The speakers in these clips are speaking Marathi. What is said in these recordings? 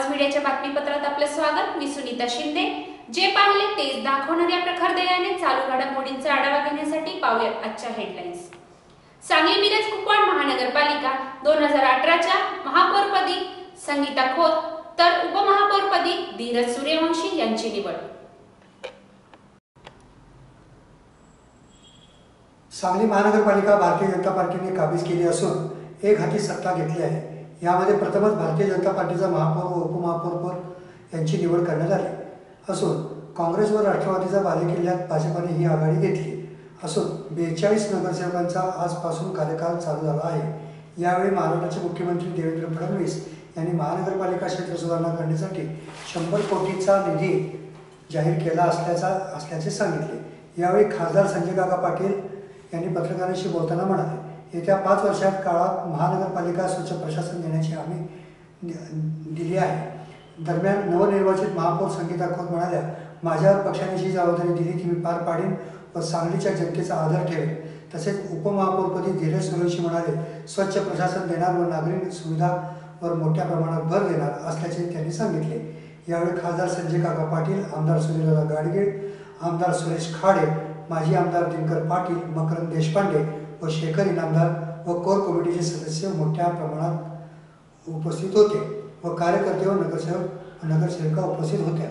आवाज मीडियाच्या बातमीपत्रात आपलं स्वागत. मी सुनीता शिंदे. जे पाहिले तेच दाखवणाऱ्या प्रखर दयाने चालू घडामोडींचा आढावा घेण्यासाठी पाहूया आजच्या हेडलाईन्स सांगली मिरज कुपवाड महानगरपालिका दोन हजार अठराच्या महापौरपदी संगीता खोत तर उपमहापौरपदी धीरज सूर्यवंशी यांची निवड. सांगली महानगरपालिका भारतीय जनता पार्टीने काबीज केली असून एक हाती सत्ता घेतली आहे. यामध्ये प्रथमच भारतीय जनता पार्टीचा महापौर व उपमहापौरपद यांची निवड करण्यात आली. असून काँग्रेस व राष्ट्रवादीचा बालेकिल्ल्यात भाजपाने ही आघाडी घेतली. असून बेचाळीस नगरसेवकांचा आजपासून कार्यकाळ चालू झाला आहे. यावेळी महाराष्ट्राचे मुख्यमंत्री देवेंद्र फडणवीस यांनी महानगरपालिका क्षेत्र सुधारणा करण्यासाठी शंभर कोटीचा निधी जाहीर केला असल्याचा असल्याचे सांगितले. यावेळी खासदार संजय काका पाटील यांनी पत्रकारांशी बोलताना म्हणाले येत्या पाच वर्षात काळात महानगरपालिका स्वच्छ प्रशासन देण्याची हमी दिली आहे. दरम्यान नवनिर्वाचित महापौर संगीता खोत म्हणाल्या माझ्यावर पक्षाने जी जबाबदारी दिली ती मी पार पाडेन व सांगलीच्या जनतेचा आदर ठेवेन. तसेच उपमहापौरपदी धीरज सुरेशी म्हणाले स्वच्छ प्रशासन देणार व नागरिक सुविधावर मोठ्या प्रमाणात भर देणार असल्याचे त्यांनी सांगितले. यावेळी खासदार संजय काका पाटील आमदार सुनीलदा गाडगीळ आमदार सुरेश खाडे माजी आमदार दिनकर पाटील मकरंद देशपांडे व शेखर इनामदार व कोर कमिटीचे सदस्य मोठ्या प्रमाणात उपस्थित होते व कार्यकर्ते व नगरसेवक नगरसेविका उपस्थित होत्या.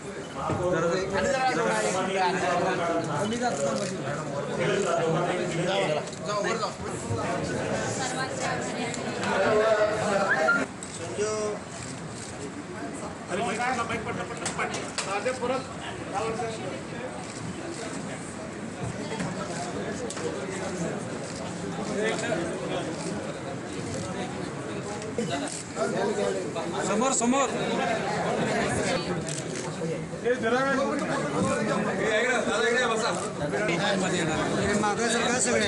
समोर समोर. मागं सगळे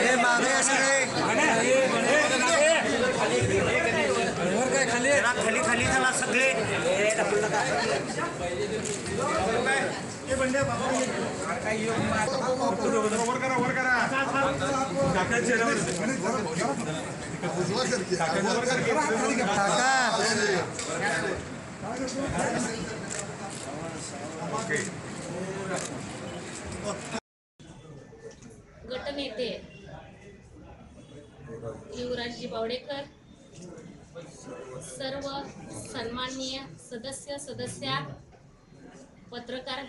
हे मागे या सगळे खाली खाली झाला सगळे गटनेते युवराजजी बावडेकर सर्व सन्माननीय सदस्य सदस्या पत्रकार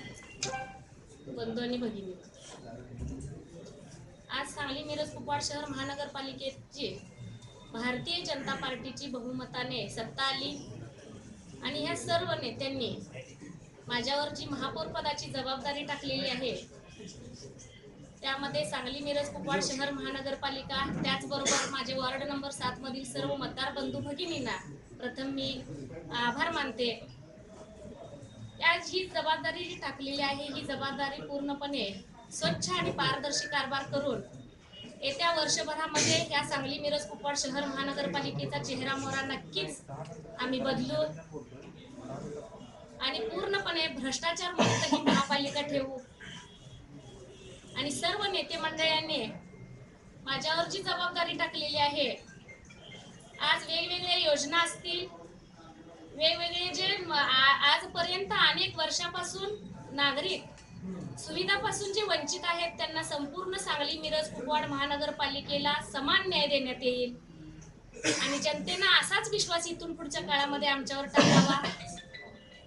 बंधू आणि भगिनी. आज सांगली मिरज कुपवाड शहर महानगरपालिकेची भारतीय जनता पार्टीची बहुमताने सत्ता आली आणि ह्या सर्व नेत्यांनी माझ्यावर जी महापौर पदाची जबाबदारी टाकलेली आहे. त्यामध्ये सांगली मिरज कुपवाड शहर महानगरपालिका त्याचबरोबर माझे वॉर्ड नंबर सातमधील सर्व मतदार बंधू भगिनींना प्रथम मी आभार मानते. आज ही जबाबदारी जी टाकलेली आहे ही जबाबदारी पूर्णपणे स्वच्छ आणि पारदर्शी कारभार करून येत्या वर्षभरामध्ये या सांगली मिरज कुपवाड शहर महानगरपालिकेचा चेहरा मोहरा नक्कीच आम्ही बदलू. आणि पूर्णपणे भ्रष्टाचार मुक्त ही महापालिका ठेवू. आणि सर्व नेते मंडळाने माझ्यावर जी जबाबदारी टाकलेली आहे आज वेगवेगळ्या योजना असतील वेगवेगळे जे पर्यंत अनेक वर्षापासून नागरिक सुविधापासून जे वंचित आहेत. त्यांना संपूर्ण सांगली मिरज कुपवाड महानगरपालिकेला समान न्याय देण्यात येईल. आणि जनतेनं असाच विश्वास इथून पुढच्या काळामध्ये आमच्यावर टाकावा.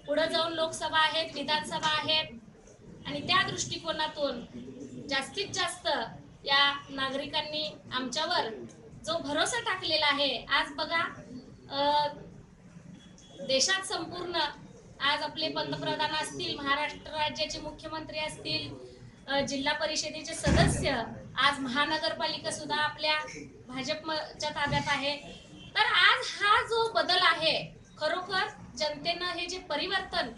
पुढे जाऊन लोकसभा आहेत विधानसभा आहेत. आणि त्या दृष्टिकोनातून जास्तीत जास्त या नागरिकांनी आमच्यावर जो भरोसा टाकलेला आहे आज बघा देशात संपूर्ण आज आपले पंतप्रधान असतील महाराष्ट्र राज्याचे मुख्यमंत्री असतील जिल्हा परिषदेचे सदस्य आज महानगरपालिका सुद्धा आपल्या भाजपच्या ताब्यात आहे. तर आज हा जो बदल आहे खरोखर जनतेनं हे जे परिवर्तन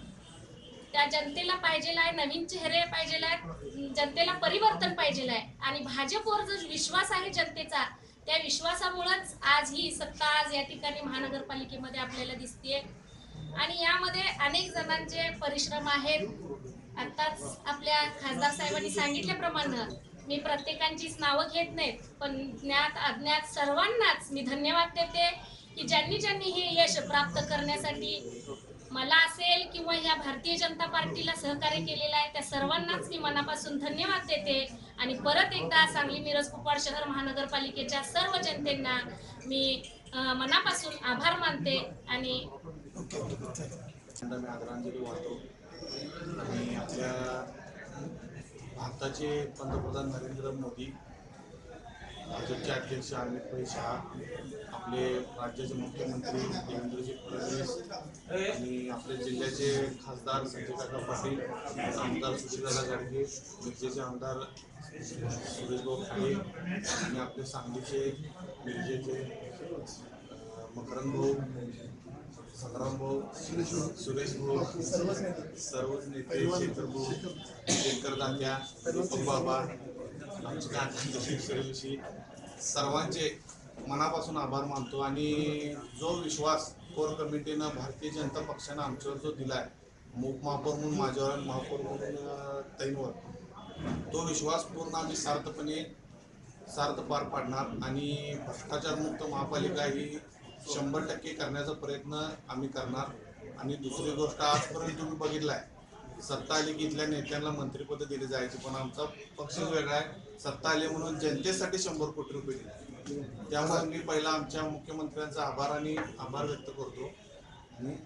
त्या जनतेला पाहिजे आहे नवीन चेहरे पाहिजे आहेत जनतेला परिवर्तन पाहिजे आहे. आणि भाजपवर जो विश्वास आहे जनतेचा त्या विश्वासामुळेच आज ही सत्ता आज या ठिकाणी महानगरपालिकेमध्ये आपल्याला दिसतेय. आणि यामध्ये अनेक जणांचे परिश्रम आहेत. आताच आपल्या खासदार साहेबांनी सांगितल्याप्रमाणे मी प्रत्येकांचीच नावं घेत नाहीत पण ज्ञात अज्ञात सर्वांनाच मी धन्यवाद देते की ज्यांनी ज्यांनी हे यश प्राप्त करण्यासाठी मला असेल किंवा ह्या भारतीय जनता पार्टीला सहकार्य केलेलं आहे त्या सर्वांनाच मी मनापासून धन्यवाद देते. आणि परत एकदा सांगली मिरज कुपवाड शहर महानगरपालिकेच्या सर्व जनतेना मी मनापासून आभार मानते आणि त्यांना मी आदरांजली वाहतो. आणि आपल्या भारताचे पंतप्रधान नरेंद्र मोदी भाजपचे अध्यक्ष अमित भाई शहा आपले राज्याचे मुख्यमंत्री देवेंद्रजी फडणवीस आणि आपल्या जिल्ह्याचे खासदार संजय काका पाटील आमदार सुशीलदादा गाडगे मिरजेचे आमदार सुरेशभाऊ खाडे आणि आपले सांगलीचे मिरजेचे मकरंद भाऊ संग्राम भाऊ सुरेश भाऊ सर्वच नेते शेखर भाऊ शेखर दात्या दीपक बाबा आमचे गांधी सूर्यवंशी सर्वांचे मनापासून आभार मानतो आणि जो विश्वास कोर कमिटीनं भारतीय जनता पक्षानं आमच्यावर जो दिला आहे उपमहापौर म्हणून माझ्यावर आणि महापौर म्हणून तैनवर तो विश्वास पूर्ण आम्ही सार्थपणे सार्थ पार पाडणार आणि भ्रष्टाचारमुक्त महापालिका ही शंभर टक्के करण्याचा प्रयत्न आम्ही करणार. आणि दुसरी गोष्ट आजपर्यंत तुम्ही बघितलाय सत्ता आली की इथल्या नेत्यांना मंत्रिपद दिली जायची पण आमचा पक्ष वेगळा आहे. सत्ता आली म्हणून जनतेसाठी शंभर कोटी रुपये दिले. त्यामुळे मी पहिला आमच्या मुख्यमंत्र्यांचा आभार आणि आभार व्यक्त करतो. आणि